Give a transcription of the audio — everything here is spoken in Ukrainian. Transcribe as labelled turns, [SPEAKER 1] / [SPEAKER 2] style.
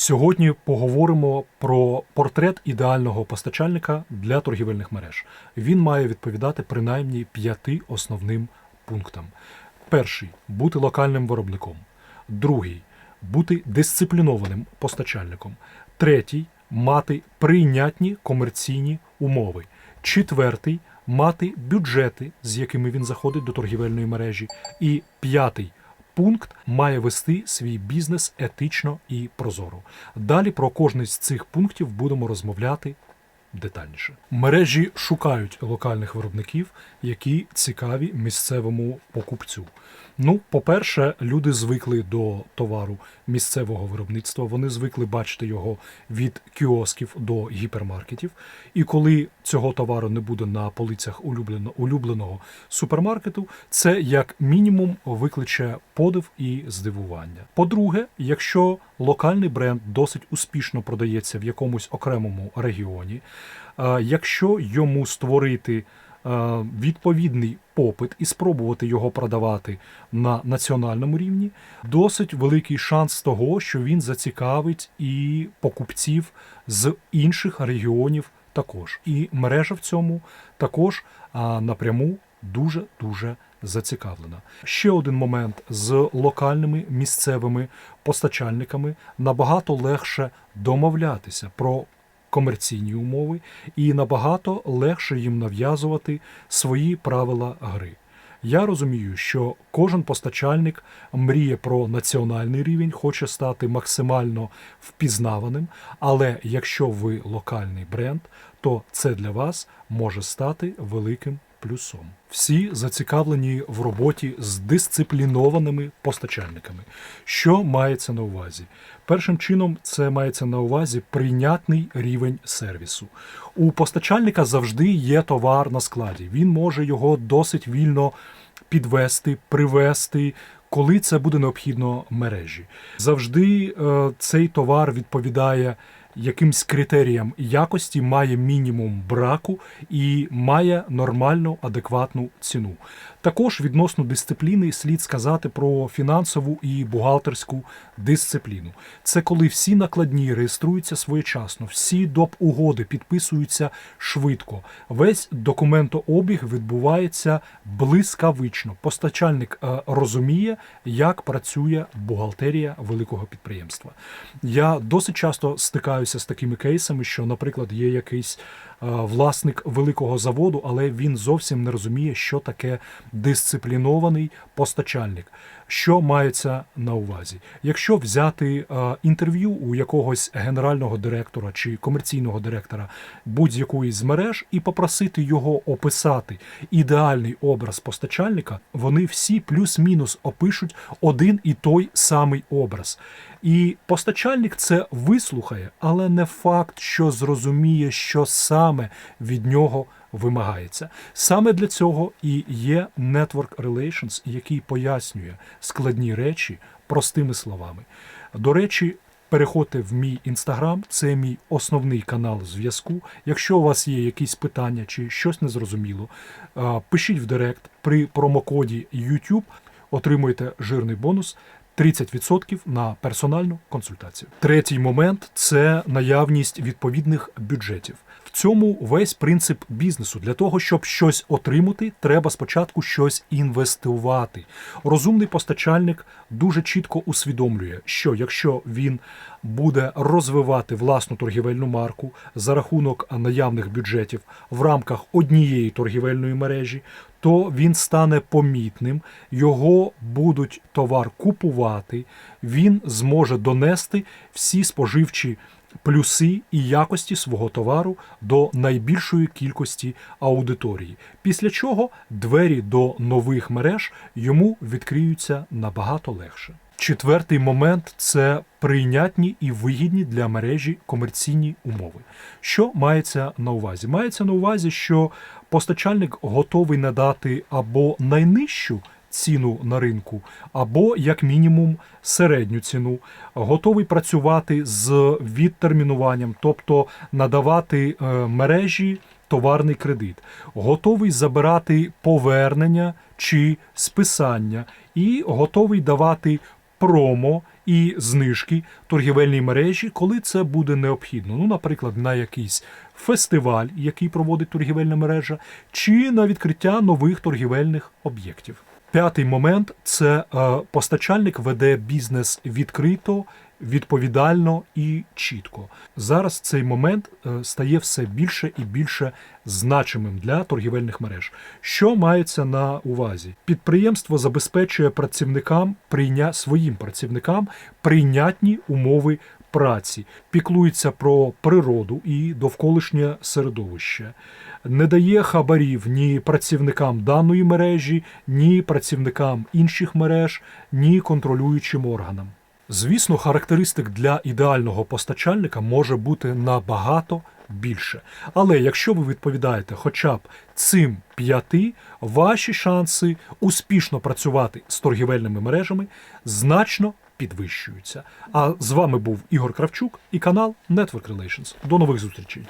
[SPEAKER 1] Сьогодні поговоримо про портрет ідеального постачальника для торгівельних мереж. Він має відповідати принаймні п'яти основним пунктам: перший бути локальним виробником, другий бути дисциплінованим постачальником, третій мати прийнятні комерційні умови, четвертий мати бюджети, з якими він заходить до торгівельної мережі, і п'ятий пункт має вести свій бізнес етично і прозоро. Далі про кожний з цих пунктів будемо розмовляти детальніше. Мережі шукають локальних виробників, які цікаві місцевому покупцю. Ну, по-перше, люди звикли до товару місцевого виробництва. Вони звикли бачити його від кіосків до гіпермаркетів. І коли цього товару не буде на полицях улюблено, улюбленого супермаркету, це як мінімум викличе подив і здивування. По-друге, якщо локальний бренд досить успішно продається в якомусь окремому регіоні, якщо йому створити е, відповідний попит і спробувати його продавати на національному рівні, досить великий шанс того, що він зацікавить і покупців з інших регіонів також. І мережа в цьому також напряму дуже дуже зацікавлена. Ще один момент з локальними місцевими постачальниками набагато легше домовлятися про комерційні умови і набагато легше їм нав'язувати свої правила гри. Я розумію, що кожен постачальник мріє про національний рівень, хоче стати максимально впізнаваним. Але якщо ви локальний бренд, то це для вас може стати великим плюсом. Всі зацікавлені в роботі з дисциплінованими постачальниками. Що мається на увазі? Першим чином це мається на увазі прийнятний рівень сервісу. У постачальника завжди є товар на складі. Він може його досить вільно підвести, привести. Коли це буде необхідно мережі, завжди е, цей товар відповідає якимсь критеріям якості, має мінімум браку і має нормальну адекватну ціну. Також відносно дисципліни слід сказати про фінансову і бухгалтерську дисципліну. Це коли всі накладні реєструються своєчасно, всі доп. угоди підписуються швидко. Весь документообіг відбувається блискавично. Постачальник е, розуміє, як працює бухгалтерія великого підприємства. Я досить часто стикаюся з такими кейсами, що, наприклад, є якийсь власник великого заводу, але він зовсім не розуміє, що таке дисциплінований постачальник. Що мається на увазі? Якщо взяти е, інтерв'ю у якогось генерального директора чи комерційного директора будь-якої з мереж і попросити його описати ідеальний образ постачальника, вони всі плюс-мінус опишуть один і той самий образ. І постачальник це вислухає, але не факт, що зрозуміє, що саме від нього вимагається. Саме для цього і є Network Relations, який пояснює складні речі простими словами. До речі, переходьте в мій інстаграм, це мій основний канал зв'язку. Якщо у вас є якісь питання чи щось незрозуміло, пишіть в Директ при промокоді YouTube, отримуєте жирний бонус. 30% на персональну консультацію. Третій момент це наявність відповідних бюджетів. В цьому весь принцип бізнесу. Для того, щоб щось отримати, треба спочатку щось інвестувати. Розумний постачальник дуже чітко усвідомлює, що якщо він буде розвивати власну торгівельну марку за рахунок наявних бюджетів в рамках однієї торгівельної мережі, то він стане помітним, його будуть товар купувати, він зможе донести всі споживчі плюси і якості свого товару до найбільшої кількості аудиторії. Після чого двері до нових мереж йому відкриються набагато легше. Четвертий момент це прийнятні і вигідні для мережі комерційні умови. Що мається на увазі? Мається на увазі, що постачальник готовий надати або найнижчу ціну на ринку, або, як мінімум, середню ціну, готовий працювати з відтермінуванням, тобто надавати е, мережі товарний кредит, готовий забирати повернення чи списання, і готовий давати промо і знижки торгівельній мережі, коли це буде необхідно. Ну, наприклад, на якийсь фестиваль, який проводить торгівельна мережа, чи на відкриття нових торгівельних об'єктів. П'ятий момент це е, постачальник веде бізнес відкрито, відповідально і чітко. Зараз цей момент е, стає все більше і більше значимим для торгівельних мереж. Що мається на увазі? Підприємство забезпечує працівникам прийня... своїм працівникам прийнятні умови праці, піклується про природу і довколишнє середовище, не дає хабарів ні працівникам даної мережі, ні працівникам інших мереж, ні контролюючим органам. Звісно, характеристик для ідеального постачальника може бути набагато більше. Але якщо ви відповідаєте хоча б цим п'яти, ваші шанси успішно працювати з торгівельними мережами значно підвищуються. А з вами був Ігор Кравчук і канал Network Relations. До нових зустрічей.